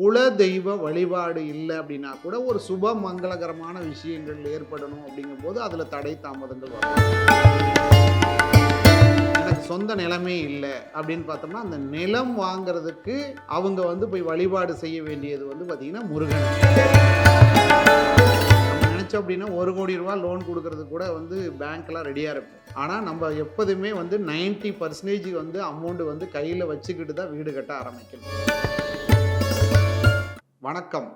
குல தெய்வ வழிபாடு இல்லை அப்படின்னா கூட ஒரு சுப மங்களகரமான விஷயங்கள் ஏற்படணும் அப்படிங்கும்போது அதில் தடை தாமதங்கள் வரும். எனக்கு சொந்த நிலமே இல்லை அப்படின்னு பார்த்தோம்னா அந்த நிலம் வாங்குறதுக்கு அவங்க வந்து போய் வழிபாடு செய்ய வேண்டியது வந்து பார்த்திங்கன்னா முருகன். நம்ம நினச்சோம் அப்படின்னா ஒரு கோடி ரூபா லோன் கொடுக்கறது கூட வந்து பேங்க்லாம் ரெடியாக இருக்கும். ஆனால் நம்ம எப்போதுமே வந்து 90% பர்சன்டேஜ் வந்து அமௌண்ட் வந்து கையில் வச்சுக்கிட்டு தான் வீடு கட்ட ஆரம்பிக்கணும். வணக்கம்.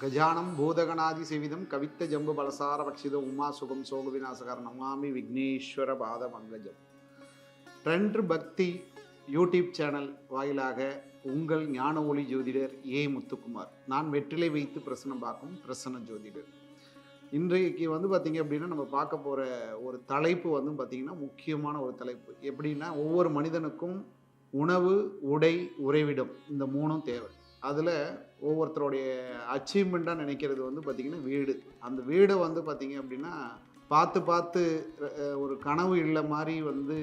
கஜானம் பூதகணாதி செவிதம் கவித்த ஜம்பு பலசார பட்சித உமா சுகம் சோக விநாசகர் நமாமி விக்னேஸ்வர பாத மங்கஜம் ட்ரெண்ட் பக்தி யூடியூப் சேனல் வாயிலாக உங்கள் ஞான ஒளி ஜோதிடர் ஏ. முத்துக்குமார். நான் வெற்றிலை வைத்து பிரசனம் பார்க்கும் பிரசன்ன ஜோதிடர். இன்றைக்கு வந்து பார்த்திங்க அப்படின்னா நம்ம பார்க்க போகிற ஒரு தலைப்பு வந்து பார்த்திங்கன்னா முக்கியமான ஒரு தலைப்பு. எப்படின்னா ஒவ்வொரு மனிதனுக்கும் உணவு உடை உறைவிடம் இந்த மூணும் தேவை. அதில் ஒவ்வொருத்தருடைய அச்சீவ்மெண்ட்டாக நினைக்கிறது வந்து பார்த்திங்கன்னா வீடு. அந்த வீடை வந்து பார்த்திங்க அப்படின்னா பார்த்து பார்த்து ஒரு கனவு இல்லை மாதிரி வந்து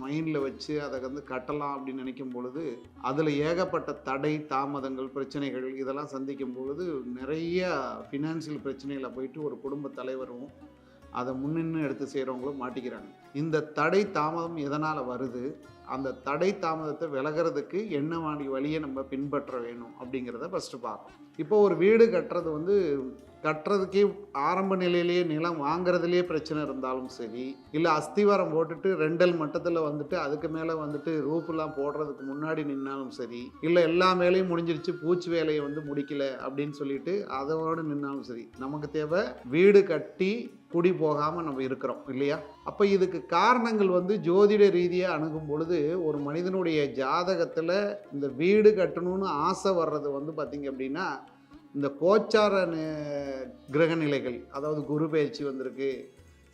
மைண்டில் வச்சு அதை வந்து கட்டலாம் அப்படின்னு நினைக்கும் பொழுது அதில் ஏகப்பட்ட தடை தாமதங்கள் பிரச்சனைகள் இதெல்லாம் சந்திக்கும் பொழுது நிறைய ஃபினான்சியல் பிரச்சனைகளை போயிட்டு ஒரு குடும்ப தலைவரும் அதை முன்னின்று எடுத்து செய்கிறவங்களும் மாட்டிக்கிறாங்க. இந்த தடை தாமதம் எதனால் வருது? அந்த தடை தாமதத்தை விலகிறதுக்கு என்ன வாடி வழியை நம்ம பின்பற்ற வேணும் அப்படிங்கிறத ஃபஸ்ட்டு பார்க்கணும். இப்போ ஒரு வீடு கட்டுறது வந்து கட்டுறதுக்கே ஆரம்ப நிலையிலேயே நிலம் வாங்குறதுலேயே பிரச்சனை இருந்தாலும் சரி இல்லை அஸ்திவாரம் போட்டுட்டு ரெண்டல் மட்டத்தில் வந்துட்டு அதுக்கு மேலே வந்துட்டு ரூஃபெல்லாம் போடுறதுக்கு முன்னாடி நின்னாலும் சரி இல்லை எல்லா வேலையும் முடிஞ்சிருச்சு பூச்சி வேலையை வந்து முடிக்கல அப்படின்னு சொல்லிட்டு அதோடு நின்னாலும் சரி நமக்கு தேவை வீடு கட்டி குடி போகாமல் நம்ம இருக்கிறோம் இல்லையா? அப்போ இதுக்கு காரணங்கள் வந்து ஜோதிட ரீதியாக அணுகும் பொழுது ஒரு மனிதனுடைய ஜாதகத்தில் இந்த வீடு கட்டணும்னு ஆசை வர்றது வந்து பார்த்திங்க அப்படின்னா இந்த கோச்சார கிரகநிலைகள் கிரக நிலைகள் அதாவது குரு பயிற்சி வந்திருக்கு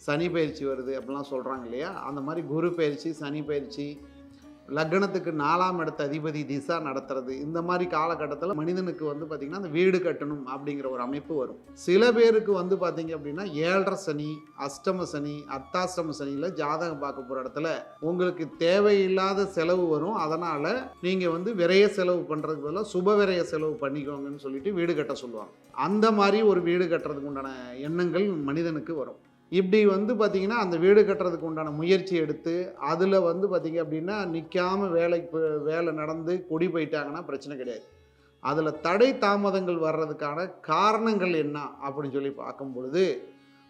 சனி பயிற்சி வருது அப்படிலாம் சொல்கிறாங்க இல்லையா? அந்த மாதிரி குரு பயிற்சி சனி பயிற்சி லக்னத்துக்கு நாலாம் இடத்த அதிபதி திசா நடத்துறது. இந்த மாதிரி காலகட்டத்தில் மனிதனுக்கு வந்து பார்த்திங்கன்னா அந்த வீடு கட்டணும் அப்படிங்கிற ஒரு அமைப்பு வரும். சில பேருக்கு வந்து பார்த்திங்க அப்படின்னா ஏழரை சனி அஷ்டம சனி அர்த்தாஷ்டம சனியில் ஜாதகம் பார்க்க போகிற இடத்துல உங்களுக்கு தேவையில்லாத செலவு வரும். அதனால் நீங்கள் வந்து விரைய செலவு பண்ணுறதுக்கு பதிலாக சுப விரைய செலவு பண்ணிக்கோங்கன்னு சொல்லிட்டு வீடு கட்ட சொல்லுவாங்க. அந்த மாதிரி ஒரு வீடு கட்டுறதுக்கு உண்டான எண்ணங்கள் மனிதனுக்கு வரும். இப்படி வந்து பார்த்திங்கன்னா அந்த வீடு கட்டுறதுக்கு உண்டான முயற்சி எடுத்து அதில் வந்து பார்த்திங்க அப்படின்னா நிற்காம வேலைக்கு வேலை நடந்து குடி போயிட்டாங்கன்னா பிரச்சனை கிடையாது. அதில் தடை தாமதங்கள் வர்றதுக்கான காரணங்கள் என்ன அப்படின்னு சொல்லி பார்க்கும் பொழுது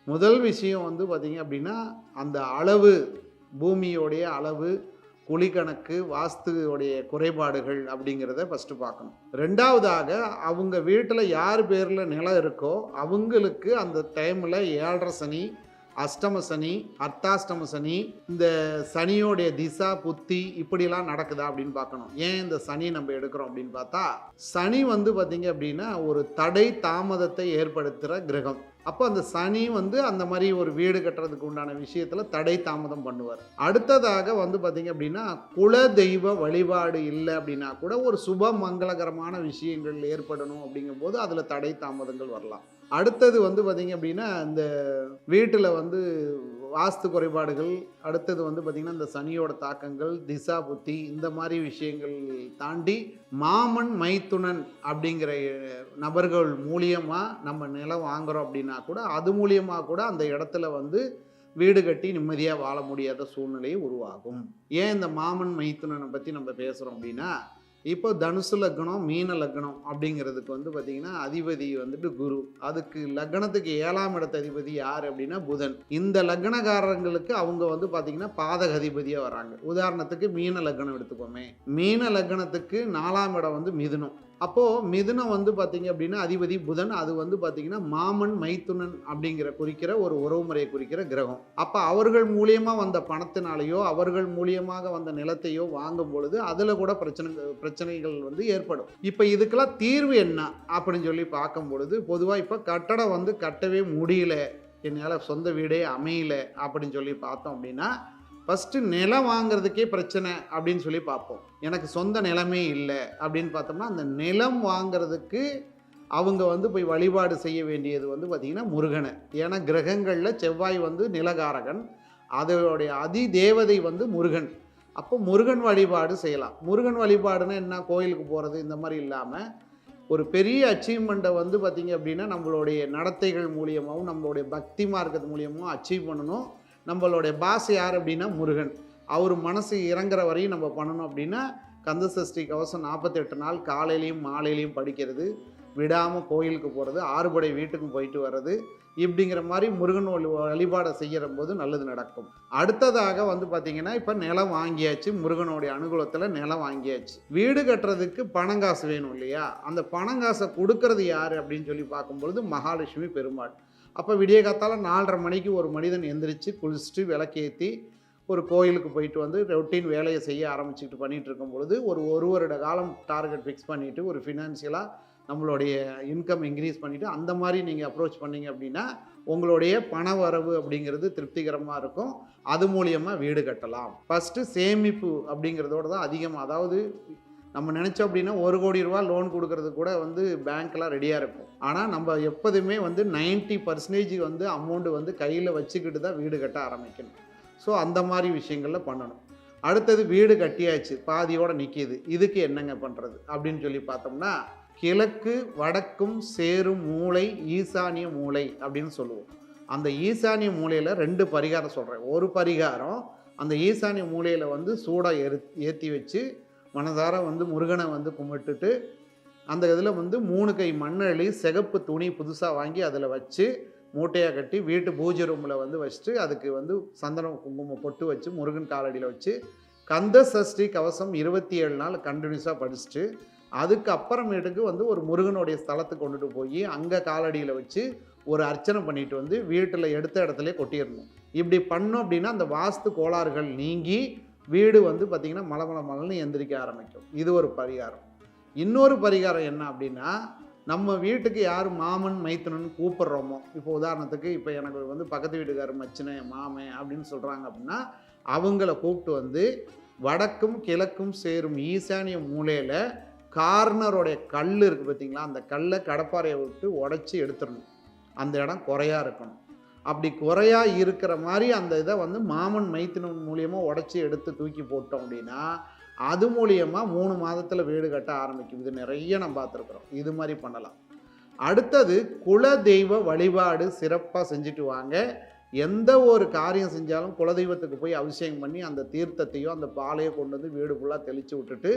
முதல் விஷயம் வந்து பார்த்திங்க அப்படின்னா அந்த அளவு பூமியோடைய அளவு குழிக்கணக்கு வாஸ்துவோடைய குறைபாடுகள் அப்படிங்கிறத ஃபஸ்ட்டு பார்க்கணும். ரெண்டாவதாக அவங்க வீட்டில் யார் பேரில் நிலம் இருக்கோ அவங்களுக்கு அந்த டைமில் ஏழரை சனி அஷ்டம சனி அர்த்தாஷ்டம சனி இந்த சனியோடைய திசா புத்தி இப்படிலாம் நடக்குதா அப்படின்னு பார்க்கணும். ஏன் இந்த சனி நம்ம எடுக்கிறோம் அப்படின்னு பார்த்தா சனி வந்து பார்த்திங்க அப்படின்னா ஒரு தடை தாமதத்தை ஏற்படுத்துகிற கிரகம். அப்போ அந்த சனி வந்து அந்த மாதிரி ஒரு வீடு கட்டுறதுக்கு உண்டான விஷயத்தில் தடை தாமதம் பண்ணுவார். அடுத்ததாக வந்து பார்த்திங்க அப்படின்னா குல தெய்வ வழிபாடு இல்லை அப்படின்னா கூட ஒரு சுப மங்களகரமான விஷயங்கள் ஏற்படணும் அப்படிங்கும்போது அதில் தடை தாமதங்கள் வரலாம். அடுத்தது வந்து பார்த்திங்க அப்படின்னா இந்த வீட்டில் வந்து வாஸ்து குறைபாடுகள் அடுத்தது வந்து பார்த்திங்கன்னா இந்த சனியோட தாக்கங்கள் திசா புத்தி இந்த மாதிரி விஷயங்கள் தாண்டி மாமன் மைத்துனன் அப்படிங்கிற நபர்கள் மூலியமாக நம்ம நிலம் வாங்குறோம் அப்படின்னா கூட அது மூலியமாக கூட அந்த இடத்துல வந்து வீடு கட்டி நிம்மதியாக வாழ முடியாத சூழ்நிலை உருவாகும். ஏன் இந்த மாமன் மைத்துனனை பற்றி நம்ம பேசுகிறோம் அப்படின்னா இப்போ தனுசு லக்னம் மீன லக்னம் அப்படிங்கிறதுக்கு வந்து பார்த்திங்கன்னா அதிபதி வந்துட்டு குரு. அதுக்கு லக்னத்துக்கு ஏழாம் இடத்த அதிபதி யார் அப்படின்னா புதன். இந்த லக்னக்காரங்களுக்கு அவங்க வந்து பார்த்திங்கன்னா பாதக அதிபதியாக வராங்க. உதாரணத்துக்கு மீன லக்னம் எடுத்துக்கோமே. மீன லக்னத்துக்கு நாலாம் இடம் வந்து மிதுனம். அப்போது மிதுனம் வந்து பார்த்திங்க அப்படின்னா அதிபதி புதன் அது வந்து பார்த்திங்கன்னா மாமன் மைத்துனன் அப்படிங்கிற குறிக்கிற ஒரு உறவுமுறையை குறிக்கிற கிரகம். அப்போ அவர்கள் மூலியமாக வந்த பணத்தினாலேயோ அவர்கள் மூலியமாக வந்த நிலத்தையோ வாங்கும் பொழுது அதில் கூட பிரச்சனை பிரச்சனைகள் வந்து ஏற்படும். இப்போ இதுக்கெல்லாம் தீர்வு என்ன அப்படின்னு சொல்லி பார்க்கும் பொழுது பொதுவாக இப்போ கட்டடம் வந்து கட்டவே முடியல. என்னால் சொந்த வீடே அமையல அப்படின்னு சொல்லி பார்த்தோம் அப்படின்னா ஃபஸ்ட்டு நிலம் வாங்குறதுக்கே பிரச்சனை அப்படின்னு சொல்லி பார்ப்போம். எனக்கு சொந்த நிலமே இல்லை அப்படின்னு பார்த்தோம்னா அந்த நிலம் வாங்குறதுக்கு அவங்க வந்து போய் வழிபாடு செய்ய வேண்டியது வந்து பார்த்திங்கன்னா முருகனை. ஏன்னா கிரகங்களில் செவ்வாய் வந்து நிலகாரகன் அதோடைய அதி தேவதை வந்து முருகன். அப்போ முருகன் வழிபாடு செய்யலாம். முருகன் வழிபாடுன்னா என்ன? கோயிலுக்கு போகிறது இந்த மாதிரி இல்லாமல் ஒரு பெரிய அச்சீவ்மெண்ட்டை வந்து பார்த்திங்க அப்படின்னா நம்மளுடைய நடத்தைகள் மூலியமாகவும் நம்மளுடைய பக்தி மார்க்கத்து மூலியமாகவும் அச்சீவ் பண்ணணும். நம்மளுடைய பாஸ் யார் அப்படின்னா முருகன். அவர் மனசு இறங்குற வரையும் நம்ம பண்ணணும் அப்படின்னா கந்த சஷ்டி கவசம் நாற்பத்தெட்டு நாள் காலையிலையும் மாலையிலையும் படிக்கிறது. விடாமல் கோயிலுக்கு போகிறது ஆறுபடை வீட்டுக்கும் போயிட்டு வர்றது. இப்படிங்கிற மாதிரி முருகன் வழி- வழிபாடை செய்கிற போது நல்லது நடக்கும். அடுத்ததாக வந்து பார்த்திங்கன்னா இப்போ நிலம் வாங்கியாச்சு. முருகனுடைய அனுகூலத்தில் நிலம் வாங்கியாச்சு. வீடு கட்டுறதுக்கு பணங்காசு வேணும் இல்லையா? அந்த பணங்காசை கொடுக்கறது யார் அப்படின்னு சொல்லி பார்க்கும்பொழுது மகாலட்சுமி பெருமாள். அப்போ விடிய காத்தால் நாலரை மணிக்கு ஒரு மனிதன் எந்திரிச்சு குளிச்சுட்டு விளக்கேற்றி ஒரு கோயிலுக்கு போயிட்டு வந்து ரொட்டீன் வேலையை செய்ய ஆரம்பிச்சுட்டு பண்ணிகிட்டு இருக்கும் பொழுது ஒரு ஒரு வருட காலம் டார்கெட் ஃபிக்ஸ் பண்ணிவிட்டு ஒரு ஃபினான்ஷியலாக நம்மளுடைய இன்கம் இன்க்ரீஸ் பண்ணிவிட்டு அந்த மாதிரி நீங்கள் அப்ரோச் பண்ணீங்க அப்படின்னா உங்களுடைய பண வரவு அப்படிங்கிறது திருப்திகரமாக இருக்கும். அது மூலியமாக வீடு கட்டலாம். ஃபஸ்ட்டு சேமிப்பு அப்படிங்கிறதோட தான் அதிகமாக அதாவது நம்ம நினச்சோம் அப்படின்னா ஒரு கோடி ரூபா லோன் கொடுக்கறது கூட வந்து பேங்க்லாம் ரெடியாக இருக்கும். ஆனால் நம்ம எப்போதுமே வந்து 90% பர்சன்டேஜ் வந்து அமௌண்ட்டு வந்து கையில் வச்சுக்கிட்டு தான் வீடு கட்ட ஆரம்பிக்கணும். ஸோ அந்த மாதிரி விஷயங்களில் பண்ணணும். அடுத்தது வீடு கட்டியாச்சு பாதியோடு நிற்கிது இதுக்கு என்னங்க பண்ணுறது அப்படின்னு சொல்லி பார்த்தோம்னா கிழக்கு வடக்கும் சேரும் மூளை ஈசானிய மூளை அப்படின்னு சொல்லுவோம். அந்த ஈசானிய மூலையில் ரெண்டு பரிகாரம் சொல்கிறேன் ஒரு பரிகாரம் அந்த ஈசானிய மூலையில் வந்து சூடாக எரு ஏற்றி வச்சு மனதார வந்து முருகனை வந்து கும்பிட்டுட்டு அந்த இதில் வந்து மூணு கை மண்ணள்ளி சிகப்பு துணி புதுசாக வாங்கி அதில் வச்சு மூட்டையாக கட்டி வீட்டு பூஜை ரூமில் வந்து வச்சுட்டு அதுக்கு வந்து சந்தனம் குங்குமம் பொட்டு வச்சு முருகன் காலடியில் வச்சு கந்த சஷ்டி கவசம் இருபத்தி ஏழு நாள் கண்டினியூஸாக படிச்சுட்டு அதுக்கு அப்புறமேட்டுக்கு வந்து ஒரு முருகனுடைய ஸ்தலத்துக்கு கொண்டுட்டு போய் அங்கே காலடியில் வச்சு ஒரு அர்ச்சனை பண்ணிட்டு வந்து வீட்டில் எடுத்த இடத்துல கொட்டிடணும். இப்படி பண்ணோம் அப்படின்னா அந்த வாஸ்து கோளாறுகள் நீங்கி வீடு வந்து பார்த்திங்கன்னா மலமல மலன்னு எந்திரிக்க ஆரம்பிக்கும். இது ஒரு பரிகாரம். இன்னொரு பரிகாரம் என்ன அப்படின்னா நம்ம வீட்டுக்கு யார் மாமன் மைத்தனன் கூப்பிட்றோமோ இப்போ உதாரணத்துக்கு இப்போ எனக்கு வந்து பக்கத்து வீட்டுக்காரர் மச்சினை மாமன் அப்படின்னு சொல்கிறாங்க அப்படின்னா அவங்கள கூப்பிட்டு வந்து வடக்கும் கிழக்கும் சேரும் ஈசானிய மூலையில் கார்னரோடைய கல் இருக்குது பார்த்தீங்களா? அந்த கல்லை கடப்பாறையை விட்டு உடச்சி எடுத்துடணும். அந்த இடம் குறையாக இருக்கணும். அப்படி குறையா இருக்கிற மாதிரி அந்த இதை வந்து மாமன் மைத்தினன் மூலியமாக உடச்சி எடுத்து தூக்கி போட்டோம் அப்படின்னா அது மூலியமாக மூணு மாதத்தில் வீடு கட்ட ஆரம்பிக்கும். இது நிறைய நம்ம பார்த்துருக்குறோம். இது மாதிரி பண்ணலாம். அடுத்தது குல தெய்வ வழிபாடு சிறப்பாக செஞ்சுட்டு வாங்க. எந்த ஒரு காரியம் செஞ்சாலும் குலதெய்வத்துக்கு போய் அபிஷேகம் பண்ணி அந்த தீர்த்தத்தையோ அந்த பாலையோ கொண்டு வந்து வீடு ஃபுல்லாக தெளித்து விட்டுட்டு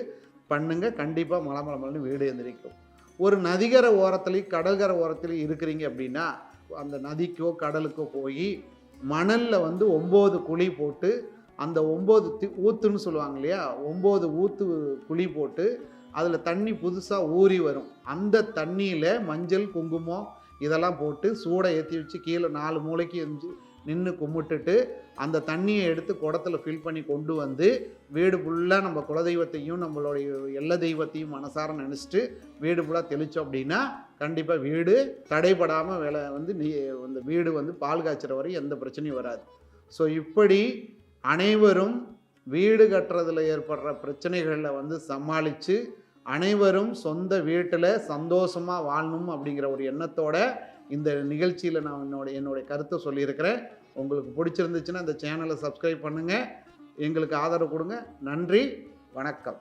பண்ணுங்க. கண்டிப்பாக மலமலமல்னு வீடு எந்திரிக்கும். ஒரு நதிகர ஓரத்துலேயும் கடல்கரை ஓரத்துலேயும் இருக்கிறீங்க அப்படின்னா அந்த நதிக்கோ கடலுக்கோ போய் மணலில் வந்து ஒம்பது குழி போட்டு அந்த ஒம்பது தி ஊத்துன்னு சொல்லுவாங்க இல்லையா? ஒம்பது ஊத்து குழி போட்டு அதில் தண்ணி புதுசாக ஊறி வரும். அந்த தண்ணியில் மஞ்சள் குங்குமம் இதெல்லாம் போட்டு சூடை ஏற்றி வச்சு கீழே நாலு மூளைக்கு எரிஞ்சு நின்று கும்பிட்டுட்டு அந்த தண்ணியை எடுத்து குடத்துல ஃபில் பண்ணி கொண்டு வந்து வீடு ஃபுல்லாக நம்ம குலதெய்வத்தையும் நம்மளுடைய எல்லா தெய்வத்தையும் மனசார நினச்சிட்டு வீடு ஃபுல்லாக தெளித்தோம் அப்படின்னா கண்டிப்பாக வீடு தடைபடாமல் வேலை வந்து நீ அந்த வீடு வந்து பால் காய்ச்சுற வரை எந்த பிரச்சனையும் வராது. ஸோ இப்படி அனைவரும் வீடு கட்டுறதுல ஏற்படுற பிரச்சனைகளில் வந்து சமாளித்து அனைவரும் சொந்த வீட்டில் சந்தோஷமாக வாழணும் அப்படிங்கிற ஒரு எண்ணத்தோட இந்த நிகழ்ச்சியில் நான் என்னோட என்னுடைய கருத்தை சொல்லியிருக்கிறேன். உங்களுக்கு பிடிச்சிருந்துச்சுன்னா இந்த சேனலை சப்ஸ்கிரைப் பண்ணுங்கள் எங்களுக்கு ஆதரவு கொடுங்க. நன்றி. வணக்கம்.